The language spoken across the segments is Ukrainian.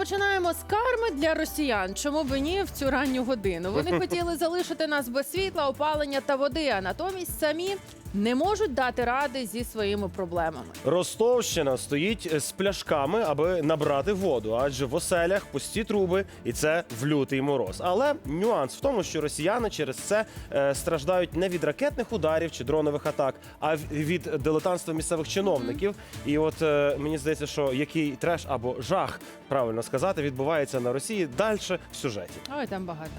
розпочинаємо з карми для росіян. Чому б і ні в цю ранню годину? Вони хотіли залишити нас без світла, опалення та води, а натомість самі не можуть дати ради зі своїми проблемами. Ростовщина стоїть з пляшками, аби набрати воду, адже в оселях пусті труби, і це в лютий мороз. Але нюанс в тому, що росіяни через це е, страждають не від ракетних ударів чи дронових атак, а від дилетантства місцевих чиновників. І от е, мені здається, що який треш або жах, правильно сказати, відбувається на Росії далі в сюжеті. Ой, там багато.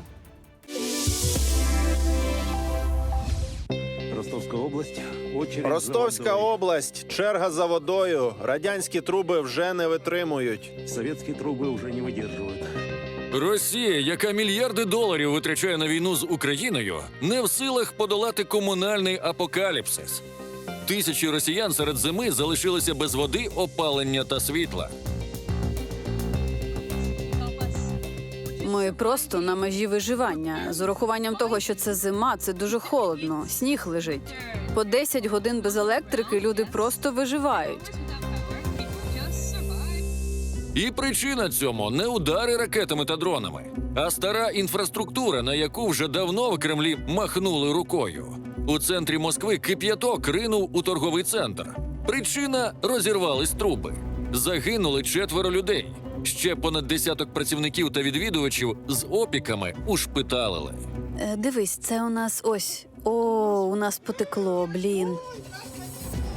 Ростовська область. Очередь Ростовська за водою. область, черга за водою. Радянські труби вже не витримують. Советские трубы уже не выдерживают. Росія, яка мільярди доларів витрачає на війну з Україною, не в силах подолати комунальний апокаліпсис. Тисячі росіян серед зими залишилися без води, опалення та світла. Ми просто на межі виживання. З урахуванням того, що це зима, це дуже холодно, сніг лежить. По 10 годин без електрики люди просто виживають. І причина цьому не удари ракетами та дронами, а стара інфраструктура, на яку вже давно в Кремлі махнули рукою. У центрі Москви кип'яток ринув у торговий центр. Причина розірвались труби. Загинули четверо людей. Ще понад десяток працівників та відвідувачів з опіками ушпиталили. Е, дивись, це у нас ось. О, у нас потекло, блін.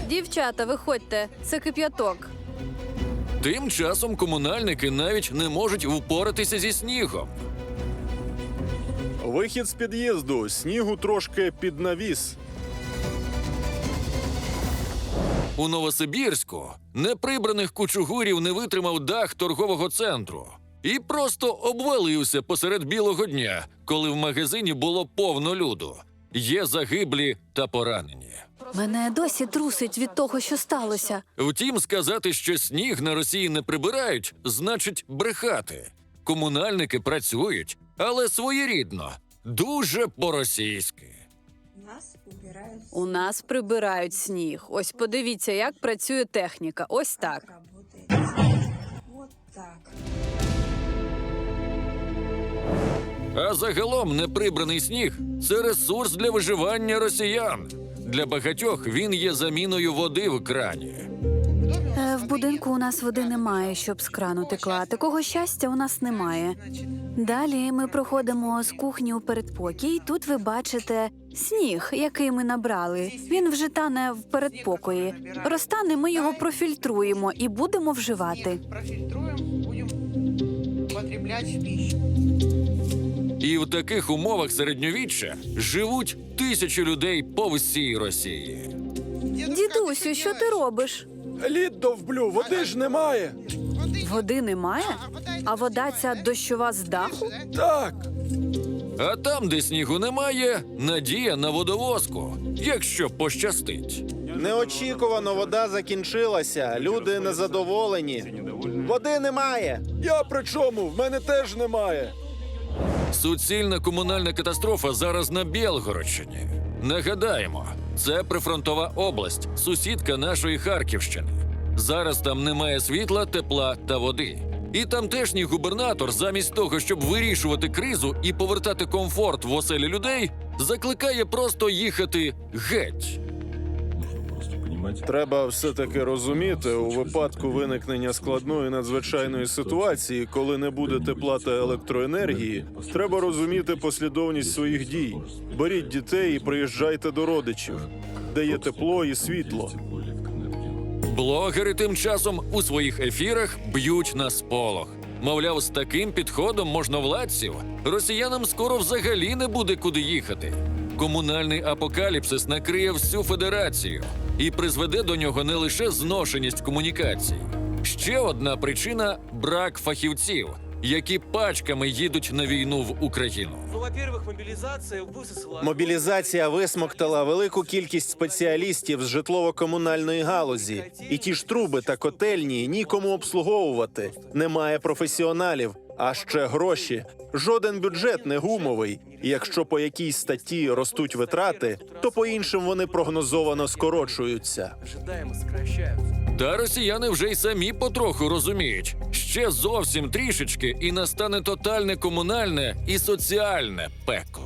Дівчата, виходьте, це кип'яток. Тим часом комунальники навіть не можуть впоратися зі снігом. Вихід з під'їзду, снігу трошки під навіс. У Новосибірську неприбраних кучугурів не витримав дах торгового центру і просто обвалився посеред білого дня, коли в магазині було повно люду. Є загиблі та поранені. Мене досі трусить від того, що сталося. Втім, сказати, що сніг на Росії не прибирають, значить брехати. Комунальники працюють, але своєрідно, дуже по-російськи. Нас убирають У нас прибирають сніг. Ось подивіться, як працює техніка. Ось так. Работает. Так. А загалом неприбраний сніг це ресурс для виживання росіян. Для багатьох він є заміною води в крані. Будинку у нас води немає, щоб з крану текла. Такого щастя у нас немає. Далі ми проходимо з кухні у передпокій. Тут ви бачите сніг, який ми набрали. Він вже тане в передпокої. Розтане, ми його профільтруємо і будемо вживати. І в таких умовах середньовіччя живуть тисячі людей по всій Росії. Дідусю, що ти робиш? Лід довблю, води ж немає. Води немає? А вода ця дощова з даху? Так. А там, де снігу немає, надія на водовозку, якщо пощастить. Неочікувано вода закінчилася. Люди незадоволені. Води немає. Я при чому? В мене теж немає. Суцільна комунальна катастрофа зараз на Білгородщині. Нагадаємо, це прифронтова область, сусідка нашої Харківщини. Зараз там немає світла, тепла та води. І тамтешній губернатор, замість того, щоб вирішувати кризу і повертати комфорт в оселі людей, закликає просто їхати геть. Треба все-таки розуміти, у випадку виникнення складної надзвичайної ситуації, коли не буде тепла та електроенергії, треба розуміти послідовність своїх дій. Беріть дітей і приїжджайте до родичів, де є тепло і світло. Блогери тим часом у своїх ефірах б'ють на сполох. Мовляв, з таким підходом можновладців росіянам скоро взагалі не буде куди їхати. Комунальний апокаліпсис накриє всю федерацію і призведе до нього не лише зношеність комунікацій. Ще одна причина брак фахівців, які пачками їдуть на війну в Україну. Ну. Мобілізація висмоктала велику кількість спеціалістів з житлово-комунальної галузі, і ті ж труби та котельні нікому обслуговувати. Немає професіоналів, а ще гроші. Жоден бюджет не гумовий. Якщо по якійсь статті ростуть витрати, то по іншим вони прогнозовано скорочуються. Та росіяни вже й самі потроху розуміють. Ще зовсім трішечки, і настане тотальне комунальне і соціальне пекло.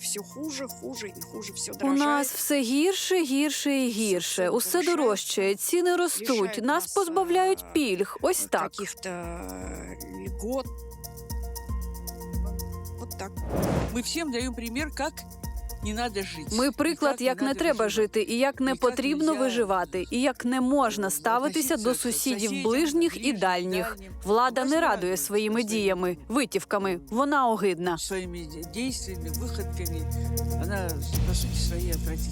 Все хуже, хуже і хуже все У нас все гірше, гірше і гірше. Усе дорожче, ціни ростуть, нас позбавляють пільг. Ось так. Каких-то льгот. Вот так. Мы всем даем пример, как. Ми приклад, як не треба жити, і як не потрібно виживати, і як не можна ставитися до сусідів ближніх і дальніх. Влада не радує своїми діями, витівками. Вона огидна. Своїми діями, виходками, вона по своей, отвратительна.